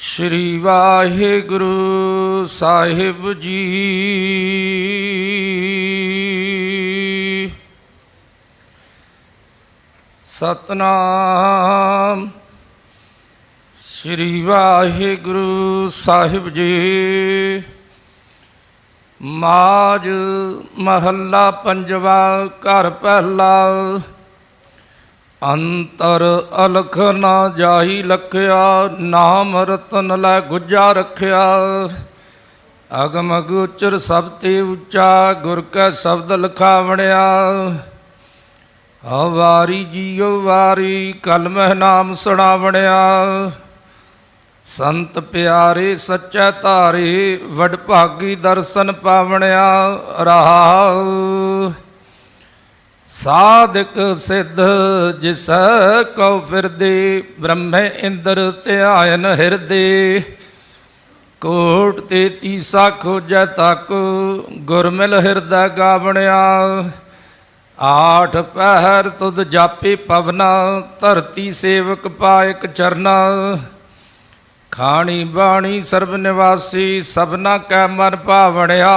ਸ਼੍ਰੀ ਵਾਹਿਗੁਰੂ ਸਾਹਿਬ ਜੀ। ਸਤਨਾਮ ਸ਼੍ਰੀ ਵਾਹਿਗੁਰੂ ਸਾਹਿਬ ਜੀ। ਮਾਜ ਮਹੱਲਾ ਪੰਜਵਾ ਘਰ ਪਹਿਲਾ ਅੰਤਰ ਅਲਖ ਨਾ ਜਾਈ ਲਖਿਆ, ਨਾਮ ਰਤਨ ਲੈ ਗੁੱਜਾ ਰੱਖਿਆ। ਅਗਮ ਗੁਚਰ ਸਭ ਤੇ ਉੱਚਾ, ਗੁਰ ਕੈ ਸ਼ਬਦ ਲਖਾਵਣਿਆ। ਹਵਾਰੀ ਜੀਓ ਵਾਰੀ ਕਲਮਹਿ ਨਾਮ ਸੁਣਾਵਣਿਆ। ਸੰਤ ਪਿਆਰੇ ਸੱਚਾ ਧਾਰੇ, ਵਡ ਭਾਗੀ ਦਰਸ਼ਨ ਪਾਵਣਿਆ। ਰਹਾਉ ਸਾਧਕ ਸਿੱਧ ਜਿਸ ਕਉ ਫਿਰਦੇ, ਬ੍ਰਹਮੇ ਇੰਦਰ ਧਿਆਨ ਹਿਰਦੇ। ਕੋਟ ਤੇ ਤੀਸਾ ਖੋਜੈ ਤੱਕ, ਗੁਰਮਿਲ ਹਿਰਦਾ ਗਾਵਣਿਆ। ਆਠ ਪਹਿਰ ਤੁਧ ਜਾਪੇ ਪਵਨਾ, ਧਰਤੀ ਸੇਵਕ ਪਾਇਕ ਚਰਨਾ। ਖਾਣੀ ਬਾਣੀ ਸਰਬ ਨਿਵਾਸੀ, ਸਭਨਾ ਕੈ ਮਨ ਭਾਵਣਿਆ।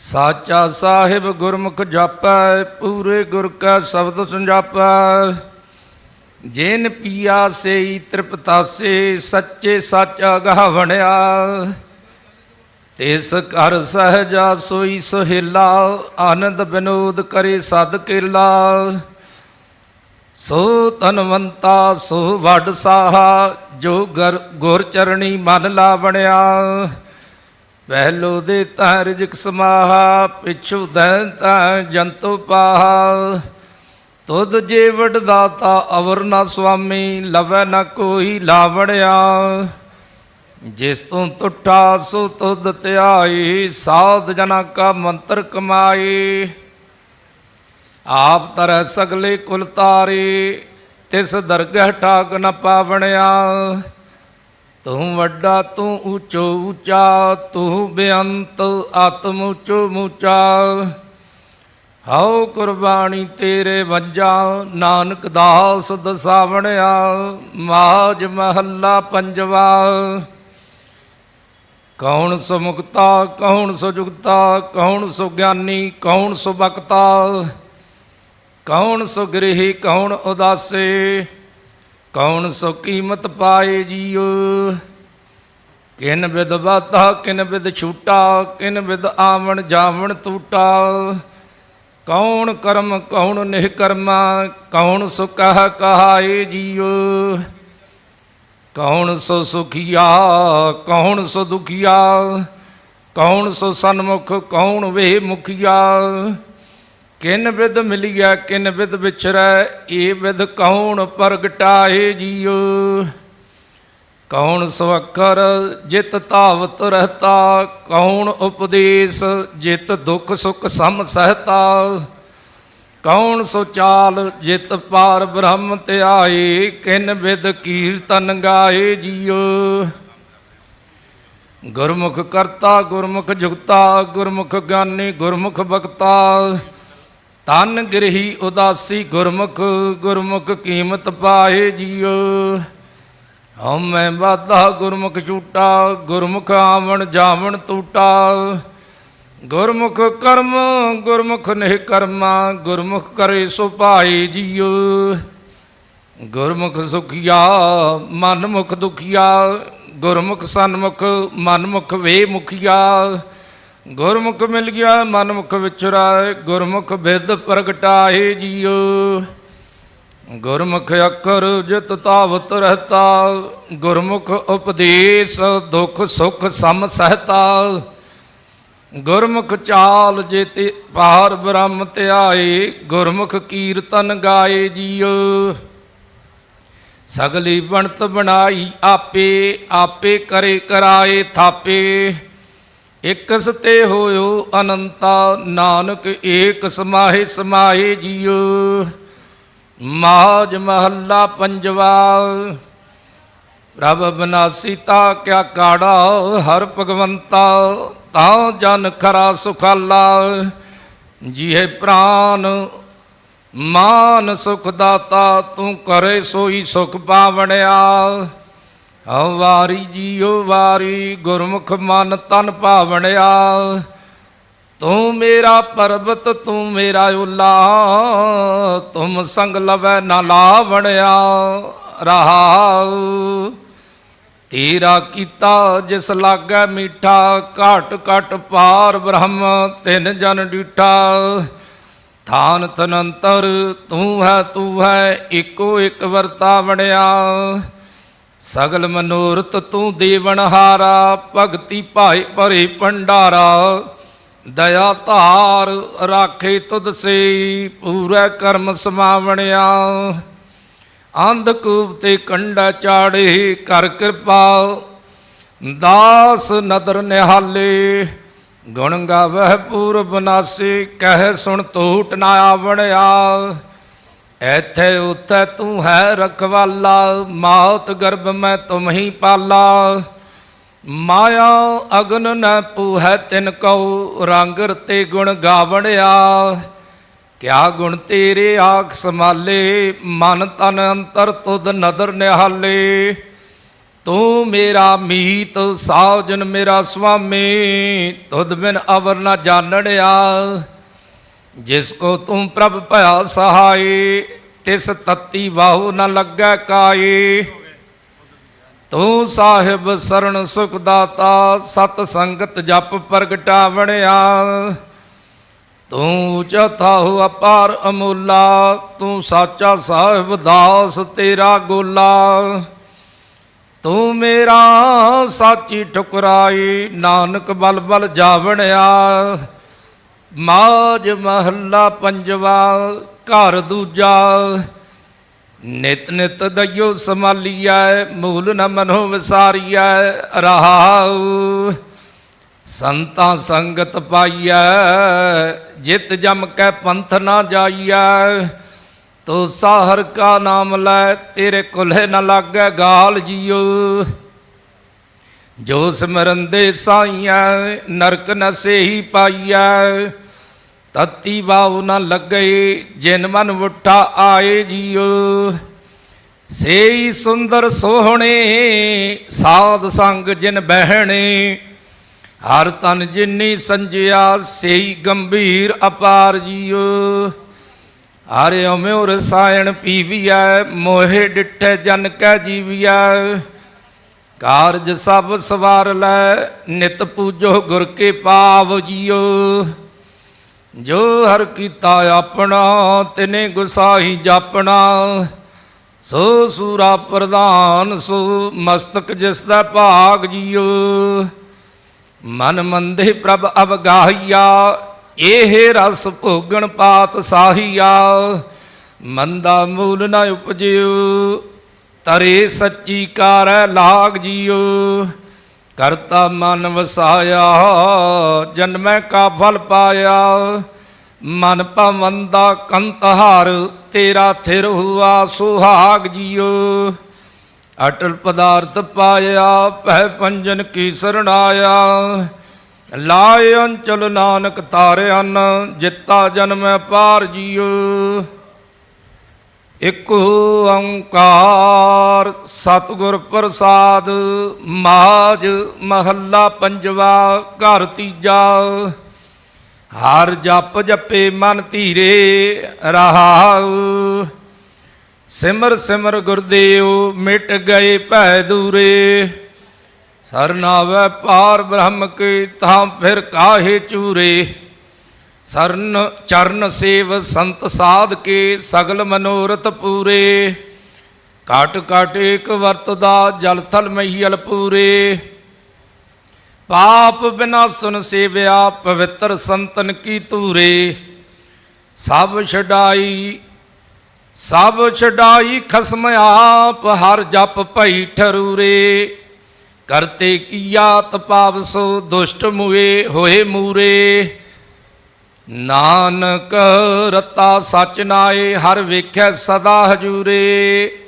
ਸਾਚਾ ਸਾਹਿਬ ਗੁਰਮੁਖ ਜਾਪੈ, ਪੂਰੇ ਗੁਰ ਕਾ ਸ਼ਬਦ ਸੰਜਾਪੈ। ਜਿਨ ਪੀਆ ਸੇਈ ਤ੍ਰਿਪਤਾਸੇ, ਸੱਚੇ ਸਾਚਾ ਗਾਵਣਿਆ ਤਿਸ ਘਰ ਸਹਜਾ ਸੋਈ ਸੁਹੇਲਾ, ਆਨੰਦ ਬਿਨੋਦ ਕਰੇ ਸਦ ਕੇਲਾ। ਸੋ ਤਨਵੰਤਾ ਸੋ ਵੱਡ ਸਾਹਾ, ਜੋ ਗਰ ਗੁਰ ਚਰਣੀ ਮਨ ਲਾਵਣਿਆ ਪਹਿਲੋ ਦੇ ਤਾਂ ਰਿਜਕ ਸਮਾਹਾ, ਪਿਛੂ ਦੈਨ ਤਾਂ ਜੰਤੂ ਪਾਹਾ। ਤੁਧ ਜੇ ਦਾਤਾ ਅਵਰ ਨਾ ਸੁਆਮੀ, ਲਵੈ ਨਾ ਕੋਈ ਲਾਵਣਿਆ। ਜਿਸ ਤੋਂ ਟੁੱਟਾ, ਸੋ ਤੁਧ ਧਿਆਈ, ਸਾਧ ਜਨਾ ਕਾ ਮੰਤਰ ਕਮਾਈ। ਆਪ ਤਰੈ ਸਗਲੇ ਕੁਲ ਤਾਰੇ, ਤਿਸ ਦਰਗਹ ਠਾਕ ਨ ਪਾਵਣਿਆ। ਤੂੰ ਵੱਡਾ, ਤੂੰ ਉੱਚੋ ਉੱਚਾ, ਤੂੰ ਬੇਅੰਤ, ਆਤਮ ਉੱਚੋ ਮੂਚਾ। ਹਉ ਕੁਰਬਾਨੀ ਤੇਰੇ ਵੰਜਾ, ਨਾਨਕ ਦਾਸ ਦਸਾਵਣਿਆ ਮਾਜ ਮਹੱਲਾ ਪੰਜਵਾ। ਕੌਣ ਸੁਮੁਕਤਾ ਕੌਣ ਸੁਜੁਗਤਾ ਕੌਣ ਸੁਗਿਆਨੀ, ਕੌਣ ਸੁਬਕਤਾ ਕੌਣ ਸੁਗ੍ਰਹੀ, ਕੌਣ ਉਦਾਸੇ। ਕੌਣ ਸੋ ਕੀਮਤ ਪਾਏ ਜੀਓ? ਕਿਨ ਵਿਦ ਬਾਤਾ ਕਿਨ ਵਿਦ ਛੂਟਾ, ਕਿਨ ਵਿਦ ਆਵਣ ਜਾਵਣ ਟੂਟਾ ਕੌਣ ਕਰਮ, ਕੌਣ ਨਿਹ ਕਰਮਾ? ਕੌਣ ਸੋ ਕਹ ਕਹਾਏ ਜੀਓ? ਕੌਣ ਸੋ ਸੁਖੀਆ, ਕੌਣ ਸੋ ਦੁਖੀਆ? ਕੌਣ ਸੋ ਸਨਮੁਖ, ਕੌਣ ਵੇ ਮੁਖੀਆ? ਕਿਨ ਵਿਦ ਮਿਲਿਆ ਕਿਨ ਵਿਦ ਵਿਚਰੈ ਏ ਵਿਦ ਕੌਣ ਪ੍ਰਗਟਾਏ ਜੀਓ? ਕੌਣ ਸੋ ਅੱਖਰ ਜਿਤ ਧਾਵਤ ਰਹਤਾ, ਕੌਣ ਉਪਦੇਸ਼ ਜਿਤ ਦੁਖ ਸੁਖ ਸਮ ਸਹਤਾ? ਕੌਣ ਸੁਚਾਲ ਜਿਤ ਪਾਰ ਬ੍ਰਹਮ ਧਿਆਏ ਕਿਨ ਵਿਦ ਕੀਰਤਨ ਗਾਏ ਜੀਓ? ਗੁਰਮੁਖ ਕਰਤਾ, ਗੁਰਮੁਖ ਜੁਗਤਾ, ਗੁਰਮੁਖ ਗਿਆਨੀ, ਗੁਰਮੁਖ ਬਖਤਾ। ਤਨ ਗ੍ਰਹੀ ਉਦਾਸੀ ਗੁਰਮੁਖ ਗੁਰਮੁਖ ਕੀਮਤ ਪਾਏ ਜੀਓ। ਹਉਮੈ ਵਾਧਾ ਗੁਰਮੁਖ ਝੂਟਾ, ਗੁਰਮੁਖ ਆਵਣ ਜਾਵਣ ਟੂਟਾ ਗੁਰਮੁਖ ਕਰਮ, ਗੁਰਮੁਖ ਨਿਹ ਕਰਮਾ, ਗੁਰਮੁਖ ਕਰੇ ਸੋ ਭਾਈ ਜੀਓ। ਗੁਰਮੁਖ ਸੁਖੀਆ, ਮਨਮੁਖ ਦੁਖੀਆ, ਗੁਰਮੁਖ ਸਨਮੁਖ, ਮਨਮੁਖ ਵੇ ਮੁਖੀਆ। ਗੁਰਮੁਖ ਮਿਲ ਗਿਆ ਮਨ ਮੁਖ ਵਿਚਰਾਏ ਗੁਰਮੁਖ ਬਿਦ ਪ੍ਰਗਟਾਏ ਜੀਓ। ਗੁਰਮੁਖ ਅੱਖਰ ਜਿਤ ਤਾਵਤ ਰਹਤਾ, ਗੁਰਮੁਖ ਉਪਦੇਸ਼ ਦੁਖ ਸੁਖ ਸਮ ਸਹਤਾ। ਗੁਰਮੁਖ ਚਾਲ ਜੇਤੇ ਪਾਰ ਬ੍ਰਹਮ ਧਿਆਏ, ਗੁਰਮੁਖ ਕੀਰਤਨ ਗਾਏ ਜੀਓ। ਸਗਲੀ ਬਣਤ ਬਣਾਈ ਆਪੇ ਆਪੇ ਕਰੇ ਕਰਾਏ ਥਾਪੇ। ਇਕਸ ਤੇ ਹੋਇਓ ਅਨੰਤਾ, ਨਾਨਕ ਏਕ ਸਮਾਹੇ ਸਮਾਹੇ ਜੀਉ ਮਾਜ ਮਹੱਲਾ ਪੰਜਵਾ, ਪ੍ਰਭ ਬਨਾਸੀ ਤਾ ਕਿਆ ਕਾੜਾ, ਹਰ ਭਗਵੰਤਾ ਤਾਂ ਜਨ ਖਰਾ ਸੁਖਾਲਾ। ਜੀਹੇ ਪ੍ਰਾਨ ਮਾਨ ਸੁਖ ਦਾਤਾ, ਤੂੰ ਕਰੇ ਸੋਈ ਸੁਖ ਪਾਵਣਿਆ। ਹਉ ਵਾਰੀ ਜੀਉ ਵਾਰੀ ਗੁਰਮੁਖ ਮਨ ਤਨ ਭਾਵਣਿਆ। ਤੂੰ ਮੇਰਾ ਪਰਬਤ, ਤੂੰ ਮੇਰਾ ਉਲਾ, ਤੁਮ ਸੰਗ ਲਵੈ ਨਾ ਲਾਵਣਿਆ। ਰਹਾਉ ਤੇਰਾ ਕੀਤਾ ਜਿਸ ਲਾਗੈ ਮੀਠਾ, ਘਟ ਘਟ ਪਾਰ ਬ੍ਰਹਮ, ਤਿੰਨ ਜਨ ਡੀਠਾ। ਥਾਨ ਤਨੰਤਰ ਤੂੰ ਹੈ ਤੂੰ ਹੈ, ਇੱਕੋ ਇੱਕ ਵਰਤਾ ਬਣਿਆ। ਸਗਲ ਮਨੋਰਥ ਤੂੰ ਦੇਵਨਹਾਰਾ ਭਗਤੀ ਭਾਈ ਭਰੇ ਭੰਡਾਰਾ। ਦਇਆ ਧਾਰ ਰਾਖੇ ਤੁਧ ਸੇ, ਪੂਰਾ ਕਰਮ ਸਮਾਵਣਿਆ। ਅੰਧਕੂਪ ਤੇ ਕੰਡਾ ਚਾੜੇ, ਕਰ ਕਿਰਪਾ। ਦਾਸ ਨਦਰ ਨਿਹਾਲੇ, ਗੁਣ ਗਾਵਹਿ ਪੂਰਬ ਨਾਸੀ, ਕਹਿ ਸੁਣ ਟੂਟ ਨਾ ਆਵਣਿਆ। ਐਥੇ ਉਥੇ ਤੂੰ ਹੈ ਰਖਵਾਲਾ, ਮਾਤ ਗਰਭ ਮੈਂ ਤੁਮ ਹੀ ਪਾਲਾ। ਮਾਇਆ ਅਗਨ ਨ ਪੂਹੈ ਤਿਨ ਕਉ, ਰੰਗ ਤੇ ਗੁਣ ਗਾਵਣਿਆ। ਕਿਆ ਗੁਣ ਤੇਰੇ ਆਖ ਸਮਾਲੇ ਮਨ ਤਨ ਅੰਤਰ ਤੁਧ ਨਦਰ ਨਿਹਾਲੇ। ਤੂੰ ਮੇਰਾ ਮੀਤ, ਸਾਜਨ ਮੇਰਾ ਸੁਆਮੀ, ਤੁਧ ਬਿਨ ਅਵਰ ਨ ਜਾਣੜਿਆ। ਜਿਸ ਕੋ ਤੂੰ ਪ੍ਰਭ ਭਇਆ ਸਹਾਈ, ਤਿਸ ਤਤੀ ਵਾਹੂ ਨ ਲੱਗੈ ਕਾਈ। ਤੂੰ ਸਾਹਿਬ ਸਰਣ ਸੁਖ ਦਾਤਾ, ਸਤ ਸੰਗਤ ਜਪ ਪ੍ਰਗਟਾਵਣਿਆ ਤੂੰ ਚਥਾ ਅਪਾਰ ਅਮੁੱਲਾ, ਤੂੰ ਸਾਚਾ ਸਾਹਿਬ ਦਾਸ ਤੇਰਾ ਗੋਲਾ। ਤੂੰ ਮੇਰਾ ਸਾਚੀ ਠੁਕਰਾਈ, ਨਾਨਕ ਬਲ ਬਲ ਜਾਵਣਿਆ ਮਾਜ ਮਹੱਲਾ ਪੰਜਵਾ, ਘਰ ਦੂਜਾ। ਨਿਤ ਨਿਤ ਦਇਓ ਸਮਾਲੀਐ, ਮੂਲ ਨ ਮਨੋ ਵਿਸਾਰੀਐ, ਰਹਾਉ। ਸੰਤਾਂ ਸੰਗਤ ਪਾਈਐ, ਜਿਤ ਜਮ ਕੈ ਪੰਥ ਨਾ ਜਾਈਐ। ਤੋ ਸਾਹਰ ਕਾ ਨਾਮ ਲੈ, ਤੇਰੇ ਕੁਲਹਿ ਨ ਲਾਗੈ ਗਾਲ ਜੀਓ। ਜੋ ਸਿਮਰਨ ਦੇ ਸਾਈਐ, ਨਰਕ ਨ ਸੇਹੀ ਪਾਈਐ। ਤਤੀ ਬਾਉ ਨ ਲੱਗੇ, ਜਿਨ ਮਨ ਵੁੱਠਾ ਆਏ ਜੀਉ। ਸੇਈ ਸੁੰਦਰ ਸੋਹਣੇ, ਸਾਧ ਸੰਗ ਜਿਨ ਬਹਿਣੇ। ਹਰ ਤਨ ਜਿਨੀ ਸੰਜਿਆ, ਸੇਈ ਗੰਭੀਰ ਅਪਾਰ ਜੀਉ। ਹਰਿ ਅਮਿਓ ਰਸਾਇਣ ਪੀਵੀਐ, ਮੋਹਿ ਡਿਠੈ ਜਨ ਕੈ ਜੀਵੀਐ। ਕਾਰਜ ਸਭ ਸਵਾਰ ਲੈ, ਨਿਤ ਪੂਜੋ ਗੁਰ ਕੇ ਪਾਵ ਜੀਓ ਜੋ ਹਰ ਕੀਤਾ ਆਪਣਾ ਤਿਨੇ ਗੁਸਾਹੀ ਜਾਪਣਾ, ਸੋ ਸੂਰਾ ਪ੍ਰਧਾਨ, ਸੋ ਮਸਤਕ ਜਿਸ ਦਾ ਭਾਗ ਜੀਓ। ਮਨ ਮੰਦੇ ਪ੍ਰਭ ਅਵਗਾਹੀਆ, ਇਹ ਰਸ ਭੋਗਣ ਪਾਤ ਸਾਹੀਆ। ਮੰਦਾ ਮੂਲ ਨ ਉਪਜਿਓ, ਤਰੇ ਸੱਚੀ ਕਾਰੈ ਲਾਗ ਜੀਓ। ਕਰਤਾ ਮਨ ਵਸਾਇਆ ਜਨਮੈ ਕਾ ਫਲ ਪਾਇਆ। ਮਨ ਪਵੰਦਾ ਕੰਤਹਾਰ, ਤੇਰਾ ਥਿਰ ਹੁਆ ਸੁਹਾਗ ਜੀਓ। ਅਟਲ ਪਦਾਰਥ ਪਾਇਆ, ਭੈ ਪੰਜਨ ਕੀ ਸਰਣਾਇਆ। ਲਾਇ ਅੰਚਲ ਨਾਨਕ ਤਾਰਿਆਨ ਜਿੱਤਾ ਜਨਮ ਪਾਰ ਜੀਓ। ਇਕ ਓੰਕਾਰ ਸਤਿਗੁਰ ਪ੍ਰਸਾਦ ਮਾਜ ਮਹੱਲਾ ਪੰਜਵਾ, ਘਰ ਤੀਜਾ। ਹਰ ਜਪ ਜਪੇ ਮਨ ਧੀਰੇ ਰਹਾਉ। ਸਿਮਰ ਸਿਮਰ ਗੁਰਦੇਵ ਮਿਟ ਗਏ ਭੈ ਦੂਰੇ। ਸਰਨਾਵੈ ਪਾਰ ਬ੍ਰਹਮ ਕੀ ਤਾਂ ਫਿਰ ਕਾਹੇ ਚੂਰੇ। ਸਰਨ ਚਰਨ ਸੇਵ ਸੰਤ ਸਾਧ ਕੇ ਸਗਲ ਮਨੋਰਥ ਪੂਰੇ। ਕਾਟ ਕਾਟ ਏਕ ਵਰਤਦਾ ਜਲ ਥਲ ਮਹੀਲ ਪੂਰੇ। ਪਾਪ ਬਿਨਾ ਸੁਨ ਸੇਵਿਆ ਪਵਿੱਤਰ ਸੰਤਨ ਕੀ ਧੂਰੇ। ਸਭ ਛਡਾਈ ਸਭ ਛਡਾਈ ਖਸਮ ਆਪ ਹਰ ਜਪ ਭਈ ਠਰੂਰੇ। ਕਰਤੇ ਕੀਆ ਤਪਾਵ ਸੋ ਦੁਸ਼ਟ ਮੁਏ ਹੋਏ ਮੂਰੇ। ਨਾਨਕ ਰਤਾ ਸਚ ਨਾਏ, ਹਰ ਵੇਖੈ ਸਦਾ ਹਜੂਰੇ।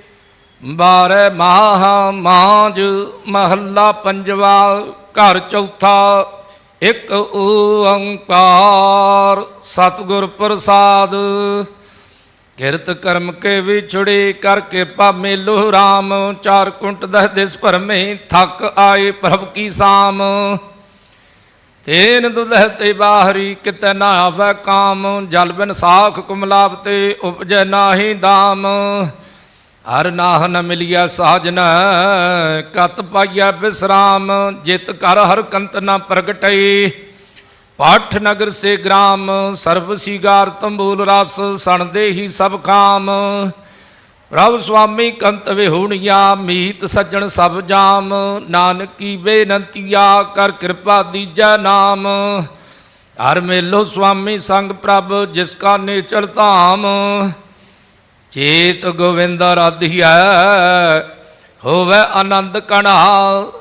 ਬਾਰੈ ਮਾਹ ਮਾਂਜ ਮਹੱਲਾ ਪੰਜਵਾ, ਘਰ ਚੌਥਾ, ਇੱਕ ਓੰਕਾਰ, ਸਤਿਗੁਰ ਪ੍ਰਸਾਦ। ਕਿਰਤ ਕਰਮ ਕੇ ਵਿਛੜੇ ਕਰ ਕਿਰਪਾ ਮੇਲੋ RAM ਚਾਰ ਕੁੰਟ ਦਹ ਦਿਸ ਭਰਮੇ, ਥੱਕ ਆਏ ਪ੍ਰਭ ਕੀ ਸਾਮ। ਤੇਨ ਦੁਲਹ ਤੇ ਬਾਹਰੀ ਕਿਤੇ ਨਾ ਆਵੈ ਕਾਮ, ਜਲ ਬਿਨ ਸਾਖ ਕੁਮਲਾਵਤੇ ਉਪਜੈ ਨਾਹੀ ਦਾਮ। ਹਰ ਨਾਹ ਨ ਮਿਲਿਆ ਸਾਜਨ ਕਤ ਪਾਈਆ ਬਿਸਰਾਮ। ਜਿਤ ਕਰ ਹਰ ਕੰਤ ਨ ਪ੍ਰਗਟਈ ਪਾਠ ਨਗਰ ਸੇ ਗ੍ਰਾਮ। ਸਰਬ ਸੀਗਾਰ ਤੰਬੂਲ ਰਸ ਸਣਦੇ ਹੀ ਸਭ ਕਾਮ ਪ੍ਰਭ ਸੁਆਮੀ ਕੰਤ ਵਿਹੁਣਿਆ, ਮੀਤ ਸੱਜਣ ਸਭ ਜਾਮ। ਨਾਨਕੀ ਬੇਨੰਤੀਆ, ਕਰ ਕਿਰਪਾ ਦੀਜੈ ਨਾਮ। ਹਰ ਮੇਲੋ ਸੁਆਮੀ ਸੰਗ ਪ੍ਰਭ, ਜਿਸ ਕਾ ਨੇਚਲ ਧਾਮ। ਚੇਤ ਗੋਵਿੰਦ ਰਾਧਿਆ ਹੋਵੇ ਆਨੰਦ ਕਣਾ।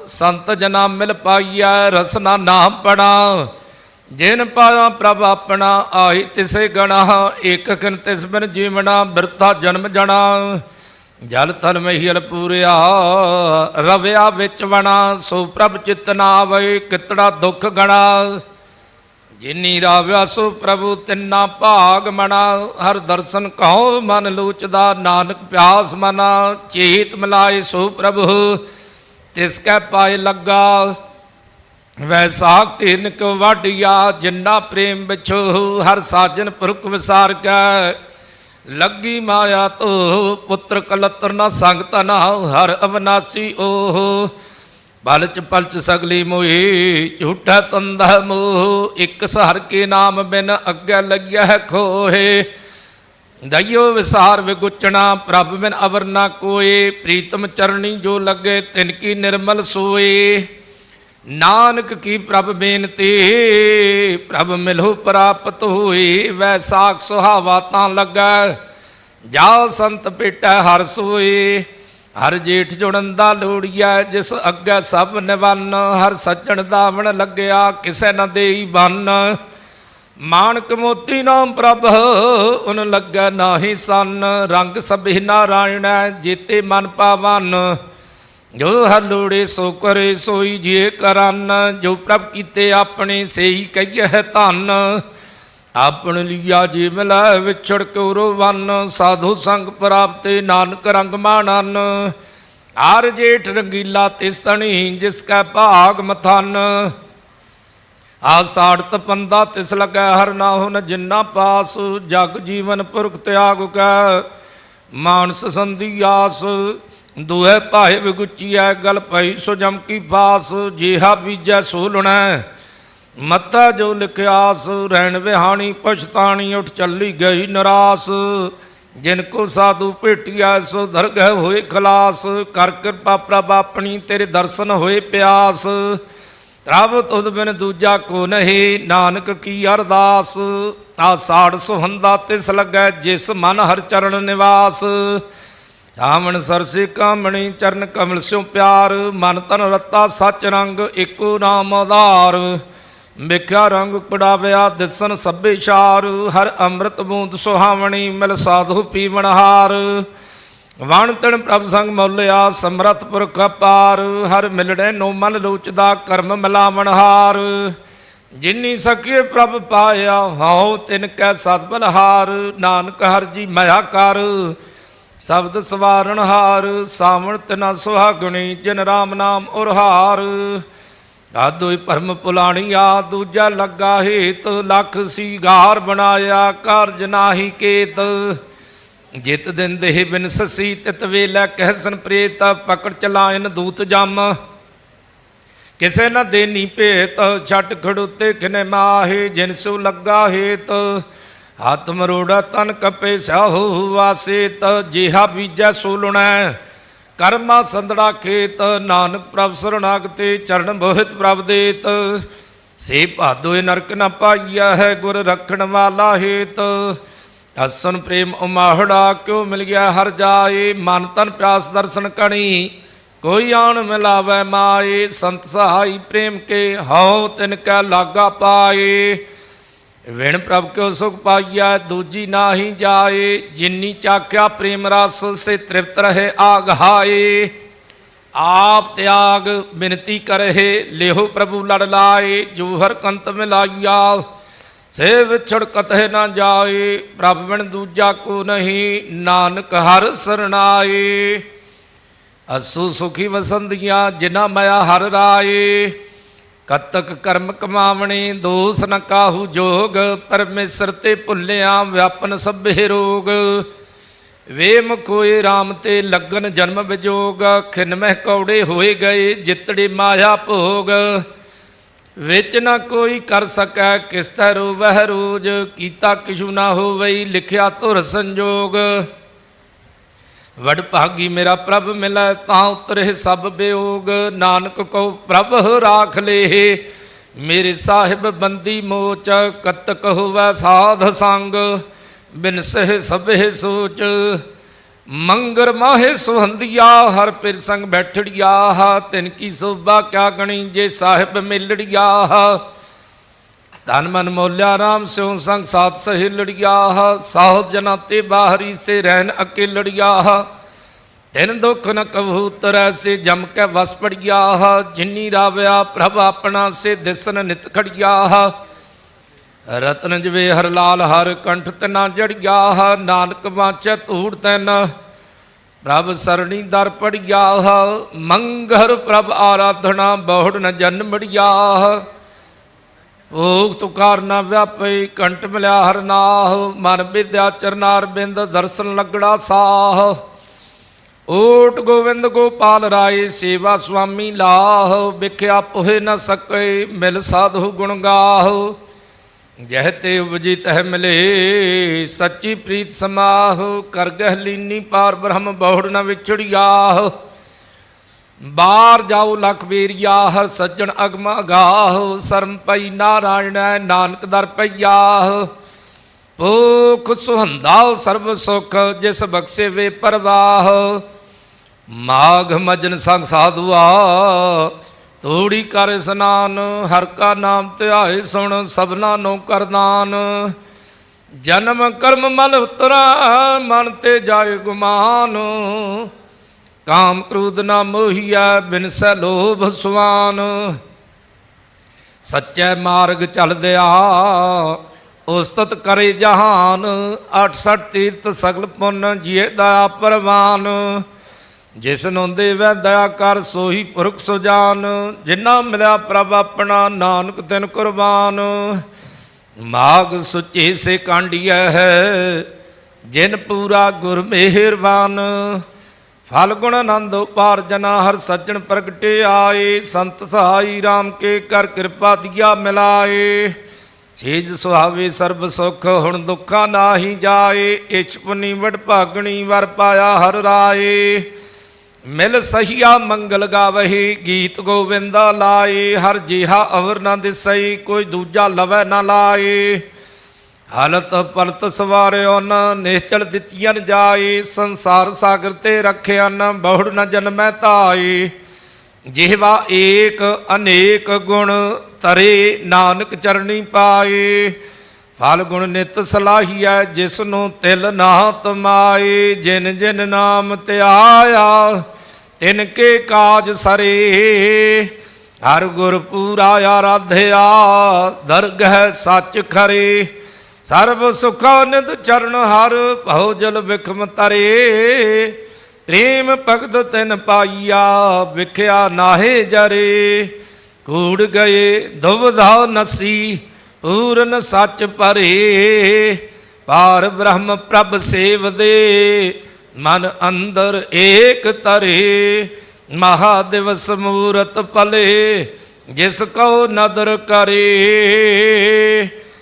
ਸੰਤ ਜਨਾ ਮਿਲ ਪਾਈਐ, ਰਸਨਾ ਨਾਮ ਪੜਾ ਜਿਨ ਪਾਇਆ ਪ੍ਰਭ ਆਪਣਾ ਆਈ ਤਿਸੇ ਗਣਾ, ਏਕ ਤਿਸ ਬਿਨ ਜੀਵਣਾ, ਬਿਰਥਾ ਜਨਮ ਜਣਾ। ਜਲ ਤਨ ਮਹੀਲ ਪੂਰਿਆ, ਰਵਿਆ ਵਿੱਚ ਵਣਾ, ਸੋ ਪ੍ਰਭ ਚਿਤ ਨਾ ਆਵੇ, ਕਿਤੜਾ ਦੁੱਖ ਗਣਾ। ਜਿਨੀ ਰਾਵਿਆ, ਸੋ ਪ੍ਰਭੂ ਤਿੰਨਾ ਭਾਗ ਮਣਾ। ਹਰ ਦਰਸ਼ਨ ਕਹੋ, ਮਨ ਲੂਚਦਾ, ਨਾਨਕ ਪਿਆਸ ਮਨਾ। ਚੇਤ ਮਿਲਾਏ ਸੋ ਪ੍ਰਭੂ, ਤਿਸ ਕੈ ਪਾਏ ਲੱਗਾ। ਵੈਸਾਖ ਤੀਨ ਕੋ ਵਾਢਿਆ, ਜਿੰਨਾ ਪ੍ਰੇਮ ਵਿਛੋ ਹਰ ਸਾਜਨ ਪੁਰਖ ਵਿਸਾਰ ਕੈ ਲੱਗੀ ਮਾਇਆ ਤੋ ਪੁੱਤਰ ਕਲਤਰ ਨਾ ਸੰਗਤ ਨਾ ਹਰ ਅਵਨਾਸੀ ਓਹ। ਬਲਚ ਪਲਚ ਸਗਲੀ ਮੋਹੀ, ਝੂਠਾ ਤੰਦਾ ਮੋਹ, ਇੱਕ ਸਹਰ ਕੇ ਨਾਮ ਬਿਨ ਅੱਗੇ ਲੱਗਿਆ ਹੈ ਖੋਹੇ। ਦਈਓ ਵਿਸਾਰ ਵਿਗੁਚਣਾ, ਪ੍ਰਭ ਬਿਨ ਅਵਰ ਨਾ ਕੋਏ, ਪ੍ਰੀਤਮ ਚਰਣੀ ਜੋ ਲੱਗੇ ਤਿਨ ਕੀ ਨਿਰਮਲ ਸੋਏ। ਨਾਨਕ ਕੀ ਪ੍ਰਭ ਬੇਨਤੀ, ਪ੍ਰਭ ਮਿਲੋ ਪ੍ਰਾਪਤ ਹੋਈ ਵੈਸਾਖ ਸੁਹਾਵਾ ਤਾਂ ਲੱਗਾ। ਜਾ ਸੰਤ ਪੇਟਾ ਹਰ ਸੋਏ ਹਰ ਜੇਠ ਜੁੜਨ ਦਾ ਲੋੜੀਆ ਜਿਸ ਅੱਗੇ ਸਭ ਨਿਵੰਨ, ਹਰ ਸੱਜਣ ਦਾਵਣ ਲੱਗਿਆ, ਕਿਸੇ ਨਾ ਦੇਈ ਬੰਨ। ਮਾਨਕ ਮੋਤੀ ਨਾਮ ਪ੍ਰਭ, ਉਨ ਲੱਗਾ ਨਾਹੀ ਸੰਨ, ਰੰਗ ਸਭੇ ਨਾਰਾਇਣ, ਜੀਤੇ ਮਨ ਪਾਵਨ। ਜੋ ਹਲੋੜੇ ਸੋ ਕਰੇ ਸੋਈ ਜੇ ਕਰਨ, ਜੋ ਪ੍ਰਭ ਕੀਤੇ ਆਪਣੇ ਸੇਈ ਕਹੀਏ ਧਨ। ਆਪਣ ਲਿਆ ਜੇ ਮਿਲਾ ਵਿਛੜ ਕੋ ਰੋਵਨ ਸਾਧੂ ਸੰਗ ਪ੍ਰਾਪਤੇ ਨਾਨਕ ਰੰਗ ਮਾਣਨ। ਆਰ ਜੇਠ ਰੰਗੀਲਾ ਤਿਸ ਤਣੀ ਜਿਸ ਕੈ ਭਾਗ ਮਥਨ। ਆ ਸਾੜਤ ਪੰਦਾ ਤਿਸ ਲਗੈ ਹਰ ਨਾਹੁ ਜਿੰਨਾ ਪਾਸ ਜਗ ਜੀਵਨ ਪੁਰਖ ਤਿਆਗ ਕੈ। ਮਾਨਸ ਸੰਧੀ ਆਸ ਦੂਹੇ ਭਾਏ ਵਿਗੁਚੀਐ, ਗਲ ਪਈ ਸੋ ਜਮ ਕੀ ਫਾਸ, ਜੇਹਾ ਬੀਜੈ ਸੋ ਲੁਣੈ। ਮੱਤਾ ਜੋ ਲਿਖਿਆਸ ਰਹਿਣ ਵਿਹਾਣੀ, ਪਛਤਾਣੀ, ਉੱਠ ਚੱਲੀ ਗਈ ਨਰਾਸ। ਜਿਨ ਕੋ ਸਾਧੂ ਭੇਟਿਆ ਸੋ ਦਰਗਹ ਹੋਏ ਖਲਾਸ। ਕਰ ਕਿਰਪਾ ਪ੍ਰਭ ਆਪਣੀ, ਤੇਰੇ ਦਰਸ਼ਨ ਹੋਏ ਪਿਆਸ। ਪ੍ਰਭ ਤੁਧ ਬਿਨ ਦੂਜਾ ਕੋ ਨਹੀਂ, ਨਾਨਕ ਕੀ ਅਰਦਾਸ। ਆ ਸਾੜ ਸੁਹੰਦਾ ਤਿਸ ਲੱਗੈ, ਜਿਸ ਮਨ ਹਰ ਚਰਨ ਨਿਵਾਸ। ਆਵਣ ਸਰਸੇ ਕਾਮਣੀ ਚਰਨ ਕਮਲ ਸਿਉ ਪਿਆਰ, ਮਨ ਤਨ ਰਤਾ ਸਚ ਰੰਗ ਏਕੋ ਨਾਮ ਆਧਾਰ। ਮਿਖਿਆ ਰੰਗ ਪੜਾਵਿਆ ਦਿਸਨ ਸਭੇ ਚਾਰ ਹਰ ਅੰਮ੍ਰਿਤ ਬੂੰਦ ਸੁਹਾਵਣੀ ਮਿਲ ਸਾਧੂ ਪੀਵਣ ਹਾਰ। ਵਣ ਤਣ ਪ੍ਰਭ ਸੰਗ ਮੌਲਿਆ ਸਮਰਤ ਪੁਰਖ ਅਪਾਰ, ਹਰ ਮਿਲੜੇ ਨੋ ਮਨ ਲੋਚਦਾ ਕਰਮ ਮਿਲਾਵਣ ਹਾਰ। ਜਿਨੀ ਸਕੇ ਪ੍ਰਭ ਪਾਇਆ ਹਉ ਤਿਨ ਕੈ ਸਤ ਬਲਹਾਰ ਨਾਨਕ ਹਰ ਜੀ ਮਇਆ ਕਰ। ਸ਼ਬਦ ਸਵਾਰਣ ਹਾਰ ਸਾਵਣ ਨਾ ਸੁਹਾਗਣੀ, ਜਿਨ ਰਾਮ ਨਾਮ ਉਰਹਾਰ ਆਦੋਈ ਭਰਮ ਪੁਲਾਣੀਆ ਦੂਜਾ ਲੱਗਾ ਹੇਤ, ਲਖ ਸੀਗਾਰ ਬਣਾਇਆ ਕਾਰਜ ਨਾਹੀ ਕੇਤ। ਜਿਤ ਦਿਨ ਦੇਹ ਬਿਨ ਸਸੀ, ਤਿਤ ਵੇਲੇ ਕਹਿਸਨ ਪ੍ਰੇਤ, ਪਕੜ ਚਲਾਇਨ ਦੂਤ ਜਮ। ਕਿਸੇ ਨ ਦੇਨੀ ਭੇਤ, ਛੱਟ ਖੜੁੱਤੇ ਕਿਨੇ ਮਾਹੇ, ਜਿਨ ਸੋ ਲੱਗਾ ਹੇਤ। ਹੱਥ ਮਰੋੜਾ ਤਨ ਕਪੇ ਸਾਹੂ ਵਾਸੇ ਤ ਜਿਹਾ ਬੀਜੈ ਸੋ ਕਰਮਾ ਸੰਦੜਾ ਖੇਤ, ਨਾਨਕ ਪ੍ਰਭ ਸਰਣਾਗਤੇ ਚਰਨ ਬੋਹਿਤ ਪ੍ਰਭ ਦੇਤ। ਸੇ ਭਾਦੋਏ ਨਰਕ ਨ ਪਾਈਆ ਹੈ ਗੁਰ ਰਖਣ ਵਾਲਾ ਹੇਤ। ਅਸਨ ਪ੍ਰੇਮ ਉਮਾਹੜਾ ਕਿਉ ਮਿਲ ਗਿਆ ਹਰ ਜਾਏ। ਮਨ ਤਨ ਪਿਆਸ ਦਰਸ਼ਨ ਕਣੀ, ਕੋਈ ਆਣ ਮਿਲਾਵੇ ਮਾਏ। ਸੰਤ ਸਹਾਈ ਪ੍ਰੇਮ ਕੇ ਹਉ ਤਿਨ ਕੈ ਲਾਗਾ ਪਾਏ। ਵਿਣ ਪ੍ਰਭ ਕਿਉ ਸੁਖ ਪਾਈਐ, ਦੂਜੀ ਨਾਹੀ ਜਾਏ, ਜਿੰਨੀ ਚਾਖਿਆ ਪ੍ਰੇਮ ਰਸ, ਸੇ ਤ੍ਰਿਪਤ ਰਹੇ ਆਗਹਾਏ ਆਪ ਤਿਆਗ ਬਿਨਤੀ ਕਰਹਿ, ਲੇਹੋ ਪ੍ਰਭੂ ਲੜ ਲਾਏ ਜੋ ਹਰ ਕੰਤ ਮਿਲਾਈਆ। ਸੇ ਵਿਛੜ ਕਤਹਿ ਨਾ ਜਾਏ, ਪ੍ਰਭ ਬਿਨ ਦੂਜਾ ਕੋ ਨਹੀਂ, ਨਾਨਕ ਹਰ ਸਰਣਾਏ। ਅਸੂ ਸੁਖੀ ਵਸੰਦੀਆਂ ਜਿਨਾ ਮਾਇਆ ਹਰ ਰਾਏ। ਕਤਕ ਕਰਮ ਕਮਾਵਣੇ, ਦੋਸ ਨ ਕਾਹੂ ਜੋਗ, ਪਰਮੇਸ਼ਰ ਤੇ ਭੁੱਲਿਆ ਵਿਆਪਨ ਸਭੇ ਰੋਗ। ਵੇ ਮੁਕੋਏ RAM ਤੇ ਲੱਗਨ ਜਨਮ ਵਿਜੋਗ, ਖਿਨ ਮਹਿ ਕੌੜੇ ਹੋਏ ਗਏ ਜਿਤੜੇ ਮਾਇਆ ਭੋਗ। ਵਿੱਚ ਨਾ ਕੋਈ ਕਰ ਸਕੈ ਕਿਸ ਤੈ ਰੋਵਹਿ ਰੋਜ, ਕੀਤਾ ਕਿਛੂ ਨਾ ਹੋਵਈ ਲਿਖਿਆ ਧੁਰ ਸੰਜੋਗ। ਵਡ ਭਾਗੀ ਮੇਰਾ ਪ੍ਰਭ ਮਿਲੈ ਤਾਂ ਉਤਰੇ ਸਭ ਬਿਯੋਗ ਨਾਨਕ ਕੋ ਪ੍ਰਭ ਰਾਖ ਲੇ ਮੇਰੇ ਸਾਹਿਬ ਬੰਦੀ ਮੋਚ ਕਤਕ ਹੋਵੈ ਸਾਧ ਸੰਗ। ਬਿਨ ਸਹਿ ਸਭੇ ਸੋਚ। ਮੰਗਰ ਮਾਹੇ ਸੁਹੰਦਿਆ, ਹਰ ਪਿਰ ਸੰਗ ਬੈਠੜਿਆ। ਤਿਨ ਕੀ ਸੋਭਾ ਕਿਆ ਗਣੀ ਜੇ ਸਾਹਿਬ ਮਿਲੜਿਆ। ਧਨ ਮਨ ਮੋਲਿਆ ਰਾਮ ਸਿਉ ਸੰਗ ਸਾਥ ਸਹਿ ਲੜਿਆ ਸਾਹ ਜਨਾ ਤੇ ਬਾਹਰੀ ਸੇ ਰਹਿਨ ਅਕੇਲੜਿਆ ਤਿਨ ਦੁਖ ਨ ਕਬੂ ਸੇ ਜਮ ਕੇ ਵਸ ਪੜਿਆ ਜਿਨੀ ਰਾਵਿਆ ਪ੍ਰਭ ਆਪਣਾ ਸੇ ਦਿਸਨ ਨਿਤ ਖੜਿਆ ਰਤਨ ਜਵੇ ਹਰ ਲਾਲ ਹਰ ਕੰਠ ਤਨਾ ਜੜਿਆ ਨਾਨਕ ਵਾਚੈ ਧੂੜ ਤੈਨ। ਪ੍ਰਭ ਸਰਣੀ ਦਰ ਪੜਿਆ ਮੰਗਰ ਪ੍ਰਭ ਆਰਾਧਨਾ ਬਹੁੜ ਨ ਜਨਮੜਿਆ ਓਖ ਤੁਕਾਰ ਨਾ ਵਿਆਪਈ ਕੰਟ ਮਿਲਿਆ ਹਰਨਾਹ ਮਨ ਵਿਦਿਆ ਚਰਨਾਰ ਬਿੰਦ, ਦਰਸ਼ਨ ਲੱਗੜਾ ਸਾਹ। ਓਟ ਗੋਵਿੰਦ ਗੋਪਾਲ ਰਾਏ, ਸੇਵਾ ਸੁਆਮੀ ਲਾਹ, ਵਿਖਿਆ ਪੁਹਿ ਨ ਸਕੈ ਮਿਲ ਸਾਧੂ ਗੁਣ ਗਾਹ। ਜਹ ਤੇ ਉਪਜੀ ਤਹ ਮਿਲੇ, ਸੱਚੀ ਪ੍ਰੀਤ ਸਮਾਹ, ਕਰ ਗਹਿ ਲੀਨੀ ਪਾਰ ਬ੍ਰਹਮ ਬਹੁੜ ਨ ਵਿਛੜਿਆ ਬਾਹਰ ਜਾਓ ਲਖ ਬੇਰੀਆ, ਹਰ ਸੱਜਣ ਅਗਮ ਗਾਹ ਸਰਮ ਪਈ ਨਾਰਾਇਣ, ਨਾਨਕ ਦਰ ਪਈਆ। ਭੂਖ ਸੁਹੰਦਾ ਸਰਬ ਸੁਖ, ਜਿਸ ਬਖਸ਼ੇ ਵੇ ਪ੍ਰਵਾਹ। ਮਾਘ ਮਜਨ ਸੰਗ ਸਾਧੂਆ, ਤੋੜੀ ਕਰ ਇਸਨਾਨ, ਹਰ ਕਾ ਨਾਮ ਧਿਆਏ ਸੁਣ, ਸਭਨਾ ਨੂੰ ਕਰਦਾਨ ਜਨਮ ਕਰਮ ਮਲ ਉਤਰਾ, ਮਨ ਤੇ ਜਾਏ ਗੁਮਾਨ। ਕਾਮ ਕ੍ਰੋਧ ਨਾ ਮੋਹੀਆ, ਬਿਨ ਸੈ ਲੋਭ ਸੁਆਨ। ਸੱਚੇ ਮਾਰਗ ਚੱਲਦਿਆ, ਉਸਤਤ ਕਰੇ ਜਹਾਨ। 68 ਤੀਰਥ ਸਗਲ ਪੁੰਨ ਜੀਏ ਦਾ ਪਰਵਾਨ। ਜਿਸ ਨੂੰ ਦੇਵੈ ਦਇਆ ਕਰ, ਸੋਹੀ ਪੁਰਖ ਸੁਜਾਨ। ਜਿਨ੍ਹਾਂ ਮਿਲਿਆ ਪ੍ਰਭ ਆਪਣਾ, ਨਾਨਕ ਤਿਨ ਕੁਰਬਾਨ। ਮਾਗ ਸੁਚੇ ਸੇ ਕਾਂਡੀਐ ਹੈ, ਜਿਨ ਪੂਰਾ ਗੁਰ ਮਿਹਰਬਾਨ। ਫਲ ਗੁਣ ਆਨੰਦ ਉਪਾਰ ਜਨਾ ਹਰ ਸੱਜਣ ਪ੍ਰਗਟੇ ਆਏ, ਸੰਤ ਸਹਾਈ RAM ਕੇ ਕਰ ਕਿਰਪਾ ਦਿਆ ਮਿਲਾਏ। ਛੇਜ ਸੁਹਾਵੇ ਸਰਬ ਸੁਖ, ਹੁਣ ਦੁੱਖਾਂ ਨਾਹੀ ਜਾਏ, ਇਛ ਪੁਨੀ ਵਡ ਭਾਗਣੀ ਵਰ ਪਾਇਆ ਹਰ ਰਾਏ। ਮਿਲ ਸਹੀਆ ਮੰਗਲ ਗਾਵਹੀ, ਗੀਤ ਗੋਵਿੰਦਾ ਲਾਏ, ਹਰ ਜਿਹਾ ਅਵਰ ਨਾ ਦਿਸਈ, ਕੋਈ ਦੂਜਾ ਲਵੈ ਨਾ ਲਾਏ। ਹਾਲਤ ਪਲਤ ਸਵਾਰਿਓ ਨ, ਨਿਸ਼ਚਲ ਦਿੱਤੀਆਂ ਜਾਏ ਸੰਸਾਰ ਸਾਗਰ ਤੇ ਰੱਖਿਆ ਨ, ਬਹੁੜ ਨ ਜਨਮੈ ਤਾਏ ਜਿਹਵਾ ਏਕ ਅਨੇਕ ਗੁਣ, ਤਰੇ ਨਾਨਕ ਚਰਣੀ ਪਾਏ ਫਲ ਗੁਣ ਨਿਤ ਸਲਾਹੀਐ ਜਿਸ ਨੂੰ ਤਿਲ ਨਾ ਤਮਾਏ ਜਿਨ ਜਿਨ ਨਾਮ ਧਿਆਇਆ ਤਿਨ ਕੇ ਕਾਜ ਸਰੇ। ਹਰ ਗੁਰ ਪੂਰਾ ਆਰਾਧਿਆ, ਦਰਗਹਿ ਸੱਚ ਖਰੇ। ਸਰਬ ਸੁਖਾ ਨਿਤ ਚਰਨ ਹਰ, ਭਉ ਜਲ ਵਿਖਮ ਤਰੇ। ਪ੍ਰੇਮ ਭਗਤ ਤਿਨ ਪਾਈਆ, ਵਿਖਿਆ ਨਾਹੇ ਜਰੇ। ਕੂੜ ਗਏ ਦੁਬਧਾ ਨਸੀ, ਪੂਰਨ ਸੱਚ ਭਰੇ ਪਾਰ ਬ੍ਰਹਮ ਪ੍ਰਭ ਸੇਵਦੇ, ਮਨ ਅੰਦਰ ਏਕ ਤਰੇ। ਮਹਾ ਦਿਵਸ ਮੂਰਤ ਪਲੇ ਜਿਸ ਕੋ ਨਦਰ ਕਰੇ।